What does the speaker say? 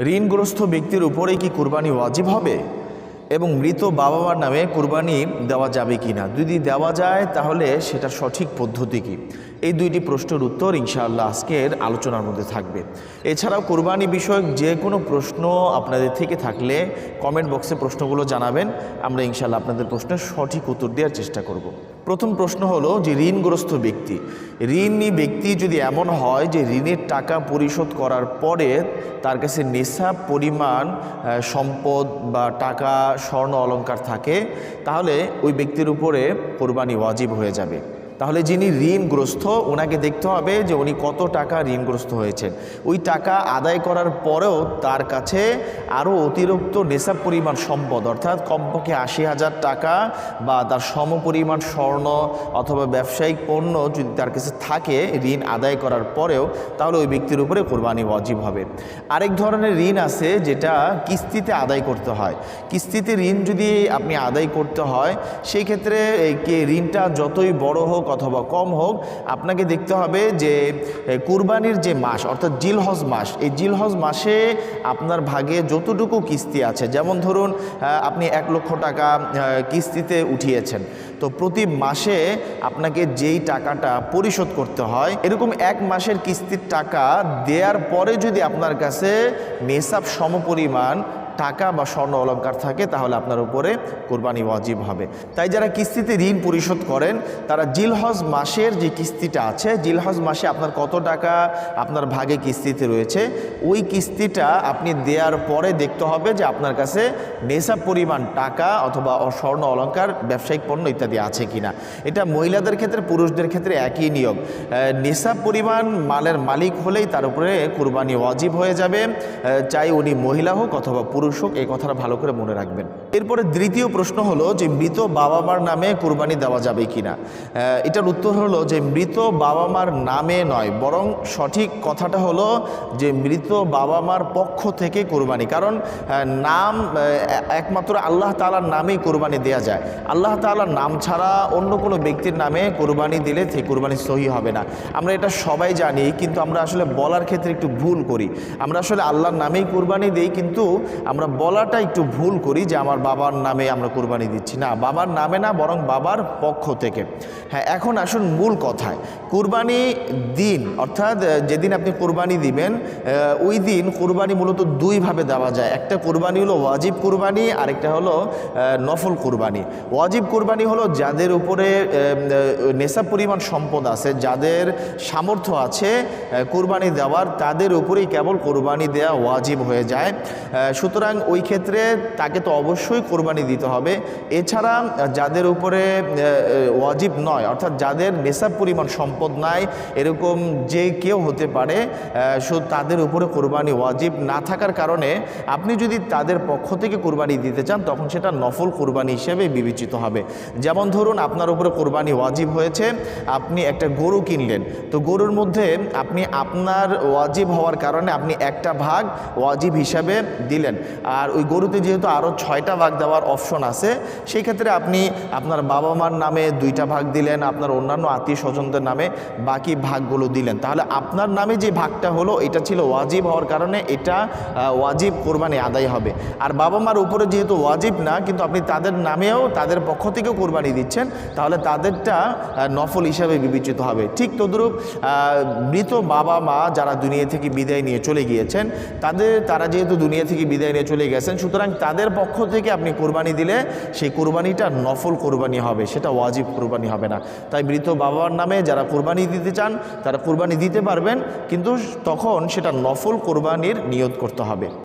ঋণগ্রস্ত ব্যক্তির উপরে কি কুরবানি ওয়াজিব হবে? এবং মৃত বাবা মার নামে কুরবানি দেওয়া যাবে কি না যদি দেওয়া যায়, তাহলে সেটা সঠিক পদ্ধতি কি? এই দুইটি প্রশ্নের উত্তর ইনশাআল্লাহ আজকের আলোচনার মধ্যে থাকবে। এছাড়াও কুরবানি বিষয়ক যে কোনো প্রশ্ন আপনাদের থেকে থাকলে কমেন্ট বক্সে প্রশ্নগুলো জানাবেন, আমরা ইনশাআল্লাহ আপনাদের প্রশ্নের সঠিক উত্তর দেওয়ার চেষ্টা করব। প্রথম প্রশ্ন হলো যে ঋণগ্রস্ত ব্যক্তি, ঋণী ব্যক্তি যদি এমন হয় যে ঋণের টাকা পরিশোধ করার পরে তার কাছে নেশাব পরিমাণ সম্পদ বা টাকা, স্বর্ণ অলংকার থাকে, তাহলে ওই ব্যক্তির উপরে কোরবানি ওয়াজিব হয়ে যাবে। তাহলে যিনি ঋণগ্রস্ত, ওনাকে দেখতে হবে যে উনি কত টাকা ঋণগ্রস্ত হয়েছেন। ওই টাকা আদায় করার পরেও তার কাছে আরও অতিরিক্ত নেশাব পরিমাণ সম্পদ, অর্থাৎ কমপক্ষে আশি হাজার টাকা বা তার সম পরিমাণ স্বর্ণ অথবা ব্যবসায়িক পণ্য যদি তার কাছে থাকে ঋণ আদায় করার পরেও, তাহলে ওই ব্যক্তির উপরে কোরবানি ওয়াজিব হবে। আরেক ধরনের ঋণ আছে যেটা কিস্তিতে আদায় করতে হয়। কিস্তিতে ঋণ যদি আপনি আদায় করতে হয়, সেই ক্ষেত্রে ঋণটা যতই বড় হোক অথবা কম হোক, আপনাকে দেখতে হবে যে কুরবানির যে মাস, অর্থাৎ জিলহজ মাস, এই জিলহজ মাসে আপনার ভাগে যতটুকু কিস্তি আছে, যেমন ধরুন আপনি এক লক্ষ টাকা কিস্তিতে উঠিয়েছেন, তো প্রতি মাসে আপনাকে যেই টাকাটা পরিশোধ করতে হয়, এরকম এক মাসের কিস্তির টাকা দেওয়ার পরে যদি আপনার কাছে নেশাব সমপরিমাণ টাকা বা স্বর্ণ অলংকার থাকে তাহলে আপনার উপরে কোরবানি ওয়াজিব হবে। তাই যারা কিস্তিতে ঋণ পরিশোধ করেন তারা জিলহজ মাসের যে কিস্তিটা আছে জিলহজ মাসে আপনার কত টাকা আপনার ভাগে কিস্তিতে রয়েছে ওই কিস্তিটা আপনি দেওয়ার পরে দেখতে হবে যে আপনার কাছে নেশাব পরিমাণ টাকা অথবা স্বর্ণ অলঙ্কার ব্যবসায়িক পণ্য ইত্যাদি আছে কিনা। এটা মহিলাদের ক্ষেত্রে পুরুষদের ক্ষেত্রে একই নিয়ম। আহ, নেশাব পরিমাণ মালের মালিক হলেই তার উপরে কোরবানি ওয়াজিব হয়ে যাবে। চাই উনি মহিলা হোক অথবা পুরুষ হোক এই কথাটা ভালো করে মনে রাখবেন। এরপরে দ্বিতীয় প্রশ্ন হলো যে মৃত বাবা মার নামে কোরবানি দেওয়া যাবে কিনা? আহ, এটার উত্তর হলো যে মৃত বাবা মার নামে নয় বরং সঠিক কথাটা হলো যে মৃত বাবা মার পক্ষ থেকে কোরবানি। কারণ নাম একমাত্র আল্লাহ তাআলার নামেই কোরবানি দেয়া যায়। আল্লাহ তাআলার নাম ছাড়া অন্য কোনো ব্যক্তির নামে কোরবানি দিলে সেই কোরবানি সহি হবে না। আমরা এটা সবাই জানি কিন্তু আমরা আসলে বলার ক্ষেত্রে একটু ভুল করি। আমরা আসলে আল্লাহর নামেই কোরবানি দিই কিন্তু আমরা বলাটা একটু ভুল করি যে আমার বাবার নামে আমরা কোরবানি দিচ্ছি। না, বাবার নামে না, বরং বাবার পক্ষ থেকে। হ্যাঁ এখন আসুন মূল কথায়। কোরবানি দিন, অর্থাৎ যেদিন আপনি কোরবানি দিবেন ওই দিন কোরবানি মূলত দুইভাবে দেওয়া যায়। একটা কোরবানি হলো ওয়াজিব কোরবানি, আরেকটা হলো নফল কোরবানি। ওয়াজিব কোরবানি হলো যাদের উপরে নেশা পরিমাণ সম্পদ আছে, যাদের সামর্থ্য আছে কোরবানি দেওয়ার, তাদের উপরেই কেবল কোরবানি দেওয়া ওয়াজিব হয়ে যায়। সুতরাং ওই ক্ষেত্রে তাকে তো অবশ্যই কোরবানি দিতে হবে। এছাড়া যাদের উপরে ওয়াজিব নয়, অর্থাৎ যাদের নেশাব পরিমাণ সম্পদ নাই, এরকম যে কেউ হতে পারে তাদের উপরে কোরবানি ওয়াজিব না থাকার কারণে আপনি যদি তাদের পক্ষ থেকে কোরবানি দিতে চান, তখন সেটা নফল কোরবানি হিসেবে বিবেচিত হবে। যেমন ধরুন, আপনার উপরে কোরবানি ওয়াজিব হয়েছে, আপনি একটা গরু কিনলেন। তো গরুর মধ্যে আপনি আপনার ওয়াজিব হওয়ার কারণে আপনি একটা ভাগ ওয়াজিব হিসাবে দিলেন। আর ওই গরুতে যেহেতু আরও ছয়টা ভাগ দেওয়ার অপশন আছে, সেই ক্ষেত্রে আপনি আপনার বাবা মার নামে দুইটা ভাগ দিলেন, আপনার অন্যান্য আত্মীয় স্বজনদের নামে বাকি ভাগগুলো দিলেন। তাহলে আপনার নামে যে ভাগটা হলো, এটা ছিল ওয়াজিব হওয়ার কারণে এটা ওয়াজিব কোরবানি আদায় হবে। আর বাবা মার উপরে যেহেতু ওয়াজিব না, কিন্তু আপনি তাদের নামেও তাদের পক্ষ থেকেও কোরবানি দিচ্ছেন, তাহলে তাদেরটা নফল হিসাবে বিবেচিত হবে। ঠিক তদ্রূপ মৃত বাবা মা যারা দুনিয়া থেকে বিদায় নিয়ে চলে গিয়েছেন, তাদের, তারা যেহেতু দুনিয়া থেকে বিদায় নিয়ে চলে গেছেন। সুতরাং তাদের পক্ষ থেকে আপনি কোরবানি দিলে সেই কোরবানিটা নফল কোরবানি হবে, সেটা ওয়াজিব কোরবানি হবে না। তাই মৃত বাবার নামে যারা কোরবানি দিতে চান, তারা কোরবানি দিতে পারবেন, কিন্তু তখন সেটা নফল কোরবানির নিয়োগ করতে হবে।